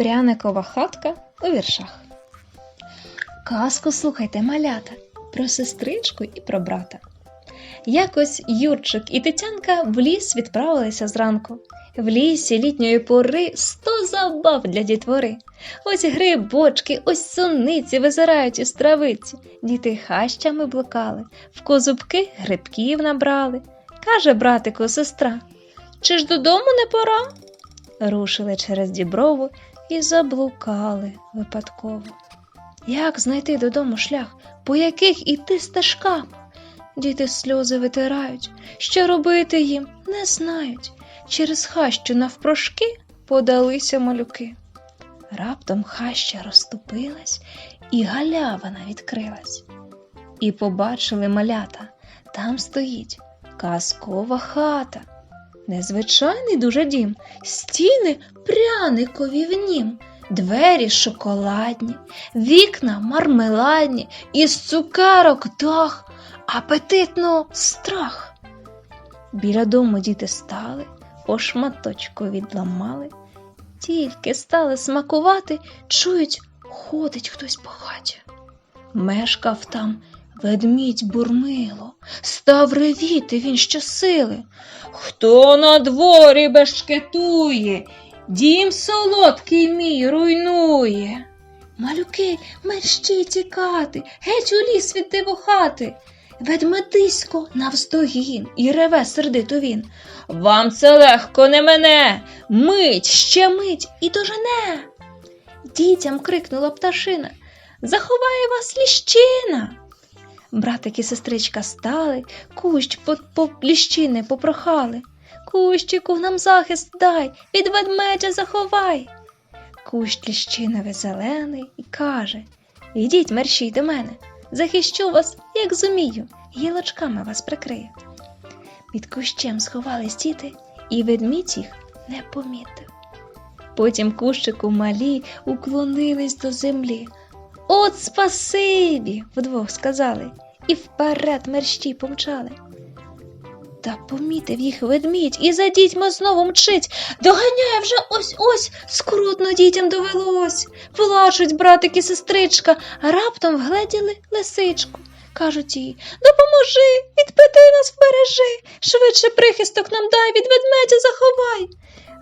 Пряникова хатка у віршах. Казку слухайте, малята, про сестричку і про брата. Якось Юрчик і Тетянка в ліс відправилися зранку. В лісі літньої пори сто забав для дітвори. Ось грибочки, ось суниці визирають із травиці. Діти хащами блукали, в козубки грибків набрали. Каже братику сестра, чи ж додому не пора? Рушили через діброву і заблукали випадково. Як знайти додому шлях, по яких іти стежкам? Діти сльози витирають, що робити їм не знають. Через хащу навпрошки подалися малюки. Раптом хаща розступилась, і галявина відкрилась. І побачили малята, там стоїть казкова хата. Незвичайний дуже дім, стіни пряникові в нім, двері шоколадні, вікна мармеладні, із цукерок дах, апетитно страх. Біля дому діти стали, по шматочку відламали, тільки стали смакувати, чують, ходить хтось по хаті. Мешкав там ведмідь бурмило, став ревіти він щосили. Хто на дворі бешкетує, дім солодкий мій руйнує. Малюки, мерщій тікати, геть у ліс від дивохати. Ведмедисько навздогін і реве сердито він. Вам це легко не мене, мить, ще мить і дожене. Дітям крикнула пташина. Заховає вас ліщина. Братик і сестричка стали, кущ по, по ліщини попрохали. Кущику нам захист дай, від ведмедя заховай. Кущ ліщиновий зелений і каже Ідіть мерщій до мене, захищу вас, як зумію, гілочками вас прикрию. Під кущем сховались діти, і ведмідь їх не помітив. Потім кущику малі уклонились до землі. От спасибі, вдвох сказали, і вперед мерщій помчали. Та помітив їх ведмідь і за дітьми знову мчить. Доганяє вже ось ось, скрутно дітям довелось. Плачуть братик і сестричка, а раптом вгледіли лисичку. Кажуть їй Допоможи, від пети нас вбережи, швидше прихисток нам дай, від ведмедя заховай.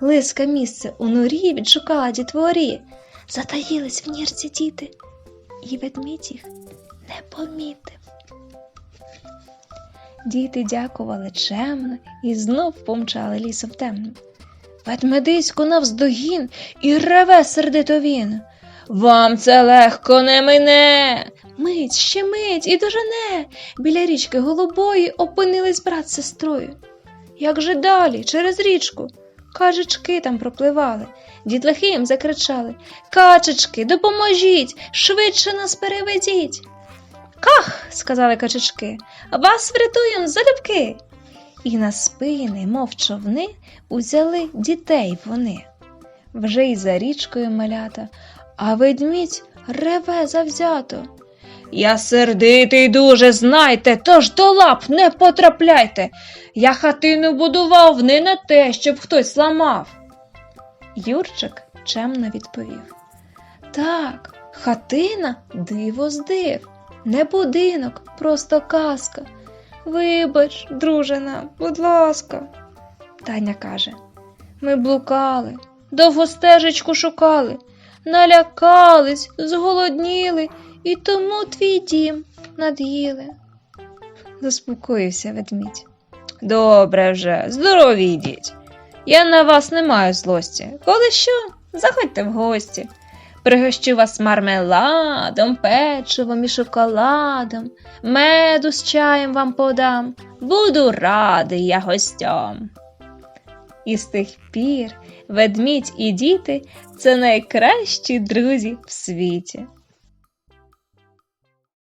Лиска місце у норі відшукала дітворі. Затаїлись в нірці діти, і ведмідь їх не помітив. Діти дякували чемно і знов помчали лісом темним. Ведмедисько навздогін і реве сердито він. Вам це легко не мине. Мить, ще мить і дожене. Біля річки голубої опинились брат з сестрою. Як же далі, через річку? Качечки там пропливали. Дітлахи їм закричали Качечки, допоможіть, швидше нас переведіть. Ках, сказали качечки, вас врятуєм залюбки. І на спини, мов човни, узяли дітей вони. Вже й за річкою малята, а ведмідь реве завзято. Я сердитий дуже, знайте, тож до лап не потрапляйте. Я хатину будував не на те, щоб хтось ламав. Юрчик чемно відповів. Так, хатина диво здив, не будинок, просто казка. Вибач, друже нам, будь ласка. Таня каже. Ми блукали, довго стежечку шукали, налякались, зголодніли і тому твій дім над'їли. Заспокоївся ведмідь. Добре вже, здорові йдіть. Я на вас не маю злості. Коли що, заходьте в гості. Пригощу вас мармеладом, печивом і шоколадом, меду з чаєм вам подам. Буду радий я гостям. І з тих пір ведмідь і діти це найкращі друзі в світі.